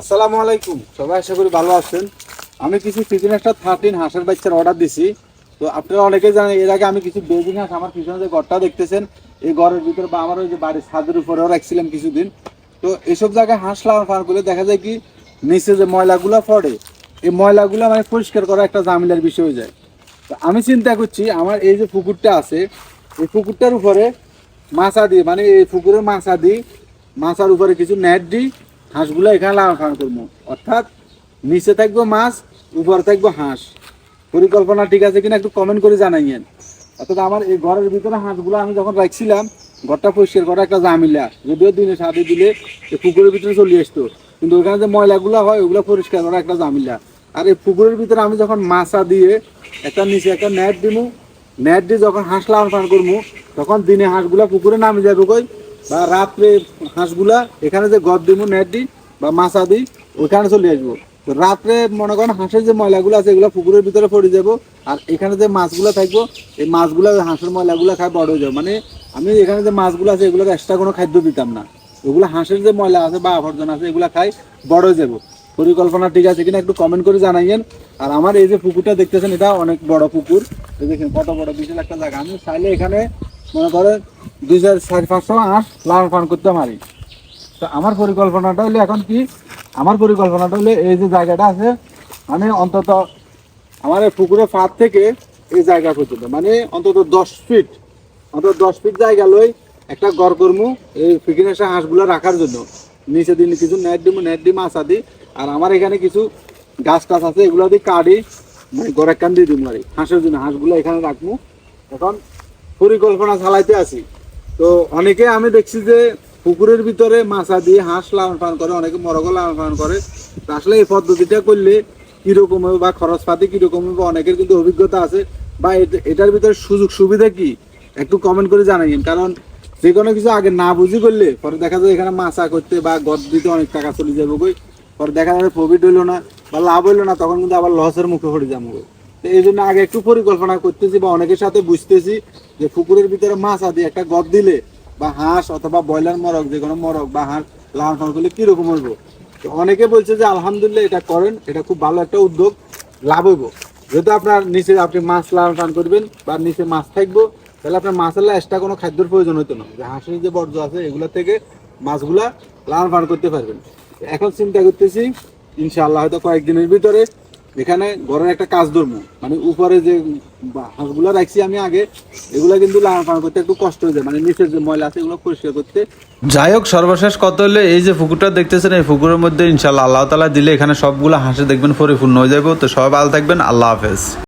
আসসালামু আলাইকুম। সবাই আশা করি ভালো আছেন। আমি কিছু ফিফটিন একটা থার্টিন হাঁসের বাচ্চার অর্ডার দিছি। তো আপনারা অনেকেই জানেন, এর আগে আমি কিছু বেজিং হাঁস আমার পিছনে যে ঘরটা দেখতেছেন, এই ঘরের ভিতরে বা আমার ওই যে বাড়ির ছাদের উপরেও রাখছিলাম কিছুদিন। তো এসব জায়গায় হাঁস লাগানো ফার্ম করলে দেখা যায় কি, নিচে যে ময়লাগুলো পড়ে, এই ময়লাগুলো মানে পরিষ্কার করা একটা জামিলার বিষয় হয়ে যায়। তো আমি চিন্তা করছি, আমার এই যে পুকুরটা আছে, এই পুকুরটার উপরে মাছা দিয়ে মানে এই পুকুরের মাছা দিই মাছার উপরে কিছু নেট দিই হাঁসগুলো এখানে লালন পালন করব। অর্থাৎ নিচে থাকব মাছ, উপরে থাকব হাঁস। পরিকল্পনা ঠিক আছে কিনা একটু কমেন্ট করে জানাইয়েন। অর্থাৎ আমার এই ঘরের ভিতরে হাঁসগুলো আমি যখন রাখছিলাম, ঘরটা পরিষ্কার করা একটা জামিলা যদিও দিনে সাথে দিলে পুকুরের ভিতরে চলে আসতো। কিন্তু ওখানে যে ময়লাগুলো হয়, ওগুলো পরিষ্কার করা একটা জামিলা আর এই পুকুরের ভিতরে আমি যখন মাছা দিয়ে একটা নিচে একটা নেট দিমু। নেট দিয়ে যখন হাঁস লালন পালন করব তখন দিনে হাঁসগুলা পুকুরে নামে যাবে কই? বা রাত্রে হাঁসগুলা, এখানে যে গদ দিমু নেট দিই বা মাছা দিই ওইখানে চলে আসব। রাত্রে মনে করেন হাঁসের যে ময়লাগুলো আছে, এগুলো পুকুরের ভিতরে পড়ে যাব, আর এখানে যে মাছগুলো থাকব, এই মাছগুলো হাঁসের ময়লাগুলো খায় বড় হয়ে যাবে। মানে আমি এখানে যে মাছগুলো আছে, এগুলোর এক্সট্রা কোনো খাদ্য দিতাম না। ওগুলো হাঁসের যে ময়লা আছে বা আবর্জনা আছে, এগুলো খাই বড় হয়ে যাব। পরিকল্পনা ঠিক আছে কিনা একটু কমেন্ট করে জানাইয়েন। আর আমার এই যে পুকুরটা দেখতেছেন, এটা অনেক বড় পুকুর। দেখেন কত বড়, বিশাল একটা জায়গা। আমি চাইলে এখানে মনে করেন দুই চার সাড়ে পাঁচশো হাঁস লালন পালন করতে পারি। তো আমার পরিকল্পনাটা হলো এখন কি, আমার পরিকল্পনাটা হলো এই যে জায়গাটা আছে মানে অন্তত আমার এই পুকুরের ফাঁদ থেকে এই জায়গা পর্যন্ত মানে অন্তত দশ ফিট অন্তত দশ ফিট জায়গা লই একটা গড় করমু এই ফিকিনেসা হাঁসগুলো রাখার জন্য। নিচে দিন কিছু নেট দিমু নেট দিমু আসা দিই, আর আমার এখানে কিছু গাছ টাছ আছে, এগুলো দিয়ে কাটি মানে গড় কান দিয়ে দিমু আর হাঁসের জন্য হাঁসগুলো এখানে রাখব এখন পরিকল্পনা চালাইতে আছি। তো অনেকে আমি দেখছি যে পুকুরের ভিতরে মাছা দিয়ে হাঁস লালন পালন করে, অনেকে মরগো লালন পালন করে। আসলে এই পদ্ধতিটা করলে কীরকম হবে বা খরচপাতি কীরকম হবে, অনেকের কিন্তু অভিজ্ঞতা আছে। বা এট- এটার ভিতরে সুযোগ সুবিধা কি? একটু কমেন্ট করে জানাইন কারণ যে কোনো কিছু আগে না বুঝি করলে পরে দেখা যায় এখানে মাছা করতে বা গদ দিতে অনেক টাকা চলে যাবে কই। পরে দেখা যাবে প্রফিট হইল না বা লাভ হইল না, তখন কিন্তু আবার লসের মুখে পড়ে যাব। এই জন্য আগে একটু পরিকল্পনা করতেছি বা অনেকের সাথে বুঝতেছি যে পুকুরের ভিতরে মাছ আদি একটা গদ দিলে বা হাঁস অথবা ব্রয়লার মরক, যে কোনো মরক বা হাঁস, লালন পালন করলে কীরকম হইব? তো অনেকে বলছে যে আলহামদুলিল্লাহ এটা করেন, এটা খুব ভালো একটা উদ্যোগ, লাভ হইব। যেহেতু আপনার নিচে আপনি মাছ লালন পালন করবেন বা নিচে মাছ থাকব, তাহলে আপনার মাছের এক্সট্রা কোনো খাদ্যের প্রয়োজন হতো না। যে হাঁসের যে বর্জ্য আছে, এগুলো থেকে মাছগুলা লালন পালন করতে পারবেন। এখন চিন্তা করতেছি, ইনশাআল্লাহ হয়তো কয়েকদিনের ভিতরে এখানে ঘরের একটা কাজ ধরবো। মানে উপরে যে হাঁসগুলো রাখছি আমি আগে, এগুলো কিন্তু লালন পালন করতে একটু কষ্ট হয়ে যায়। মানে নিচের যে ময়লা আছে এগুলো পরিষ্কার করতে। যাই হোক, সর্বশেষ কত হলে এই যে পুকুরটা দেখতেছেন, এই পুকুরের মধ্যে ইনশাল্লাহ আল্লাহ তালা দিলে এখানে সবগুলো হাঁসে দেখবেন পরিপূর্ণ হয়ে যাবে। তো সব ভালো থাকবেন, আল্লাহ হাফেজ।